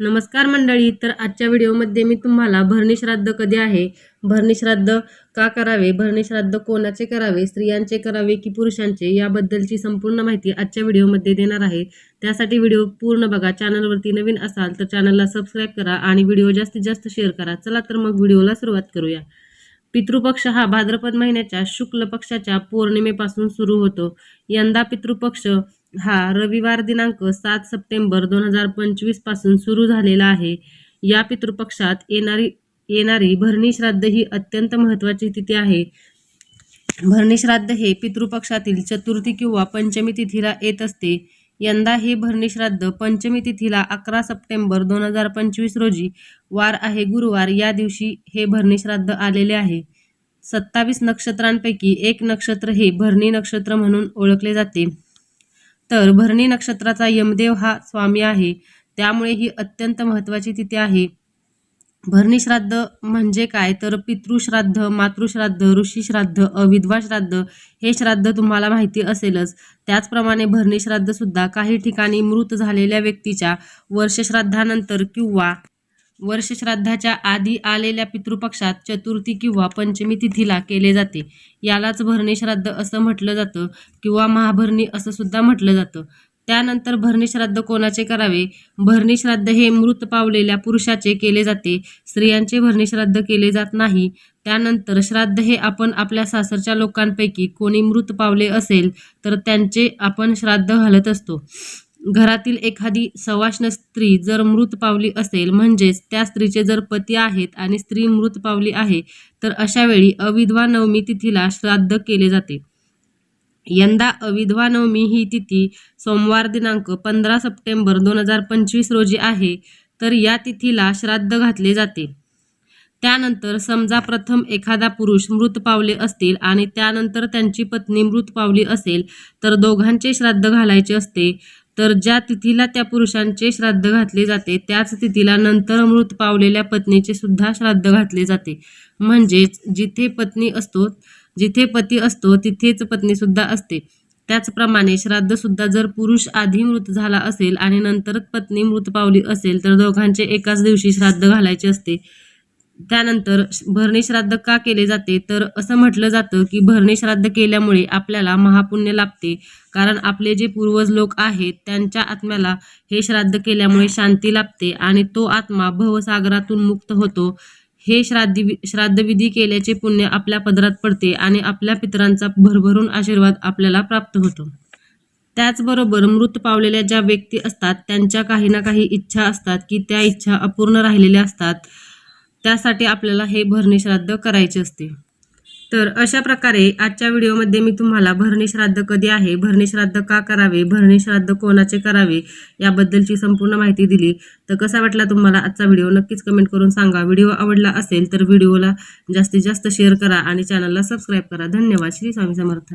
नमस्कार मंडळी तर आजच्या व्हिडिओमध्ये मी तुम्हाला भरणी श्राद्ध कधी आहे? भरणी श्राद्ध का करावे? भरणी श्राद्ध कोणाचे करावे? स्त्रियांचे करावे की पुरुषांचे? याबद्दलची संपूर्ण माहिती आजच्या व्हिडिओमध्ये देणार आहे. त्यासाठी व्हिडिओ पूर्ण बघा. चॅनलवरती नवीन असाल तर चॅनलला सबस्क्राईब करा आणि व्हिडिओ जास्तीत जास्त शेअर करा. चला तर मग व्हिडिओला सुरुवात करूया. पितृपक्ष हा भाद्रपद महिन्याच्या शुक्ल पक्षाच्या पौर्णिमेपासून सुरू होतो. यंदा पितृपक्ष हा रविवार दिनांक सात सप्टेंबर दोन हजार पंचवीसपासून सुरू झालेला आहे. या पितृपक्षात येणारी येणारी भरणी श्राद्ध ही अत्यंत महत्त्वाची तिथी आहे. भरणी श्राद्ध हे पितृपक्षातील चतुर्थी किंवा पंचमी तिथीला येत असते. यंदा हे भरणी श्राद्ध पंचमी तिथीला अकरा सप्टेंबर दोन हजार पंचवीस रोजी वार आहे. गुरुवार या दिवशी हे भरणी श्राद्ध आलेले आहे. सत्तावीस नक्षत्रांपैकी एक नक्षत्र हे भरणी नक्षत्र म्हणून ओळखले जाते. तर भरणी नक्षत्राचा यमदेव हा स्वामी आहे. त्यामुळे ही अत्यंत महत्त्वाची तिथी आहे. भरणी श्राद्ध म्हणजे काय? तर पितृश्राद्ध मातृश्राद्ध ऋषीश्राद्ध अविधवा श्राद्ध हे श्राद्ध तुम्हाला माहिती असेलच. त्याचप्रमाणे भरणी श्राद्ध सुद्धा काही ठिकाणी मृत झालेल्या व्यक्तीच्या वर्षश्राद्धानंतर किंवा वर्षश्राद्धाच्या आधी आलेल्या पितृपक्षात चतुर्थी किंवा पंचमी तिथीला केले जाते. यालाच भरणी श्राद्ध असं म्हटलं जातं किंवा महाभरणी असं सुद्धा म्हटलं जातं. त्यानंतर भरणी श्राद्ध कोणाचे करावे? भरणी श्राद्ध हे मृत पावलेल्या पुरुषाचे केले जाते. स्त्रियांचे भरणी श्राद्ध केले जात नाही. त्यानंतर श्राद्ध हे आपण आपल्या सासरच्या लोकांपैकी कोणी मृत पावले असेल तर त्यांचे आपण श्राद्ध घालत असतो. घरातील एखादी सवाष्ण स्त्री जर मृत पावली असेल म्हणजेच त्या स्त्रीचे जर पती आहेत आणि स्त्री मृत पावली आहे तर अशा वेळी अविधवा नवमी तिथीला श्राद्ध केले जाते. यंदा अविधवा नवमी ही तिथी सोमवार दिनांक पंधरा सप्टेंबर दोन हजार पंचवीस रोजी आहे तर या तिथीला श्राद्ध घातले जाते. त्यानंतर समजा प्रथम एखादा पुरुष मृत पावले असतील आणि त्यानंतर त्यांची पत्नी मृत पावली असेल तर दोघांचे श्राद्ध घालायचे असते. तर ज्या तिथीला त्या पुरुषांचे श्राद्ध घातले जाते त्याच तिथीला नंतर मृत पावलेल्या पत्नीचे सुद्धा श्राद्ध घातले जाते. म्हणजेच जिथे पत्नी असतो जिथे पती असतो तिथेच पत्नी सुद्धा असते. त्याचप्रमाणे श्राद्ध सुद्धा जर पुरुष आधी मृत झाला असेल आणि नंतरच पत्नी मृत पावली असेल तर दोघांचे एकाच दिवशी श्राद्ध घालायचे असते. त्यानंतर भरणी श्राद्ध का केले जाते? तर असं म्हटलं जातं की भरणी श्राद्ध केल्यामुळे आपल्याला महापुण्य लाभते. कारण आपले जे पूर्वज लोक आहेत त्यांच्या आत्म्याला हे श्राद्ध केल्यामुळे शांती लाभते आणि तो आत्मा भवसागरातून मुक्त होतो. हे श्राद्धी श्राद्धविधी केल्याचे पुण्य आपल्या पदरात पडते आणि आपल्या पितरांचा भरभरून आशीर्वाद आपल्याला प्राप्त होतो. त्याचबरोबर मृत पावलेल्या ज्या व्यक्ती असतात त्यांच्या काही ना काही इच्छा असतात की त्या इच्छा अपूर्ण राहिलेल्या असतात. त्यासाठी आपल्याला हे भरणी श्राद्ध करायचे असते. तर अशा प्रकारे आजच्या व्हिडिओमध्ये मी तुम्हाला भरणी श्राद्ध कधी आहे भरणी श्राद्ध का करावे भरणी श्राद्ध कोणाचे करावे याबद्दलची संपूर्ण माहिती दिली. तर कसा वाटला तुम्हाला आजचा व्हिडिओ? नक्कीच कमेंट करून सांगा. व्हिडिओ आवडला असेल तर व्हिडिओला जास्तीत जास्त शेअर करा आणि चॅनलला सबस्क्राईब करा. धन्यवाद. श्री स्वामी समर्थ.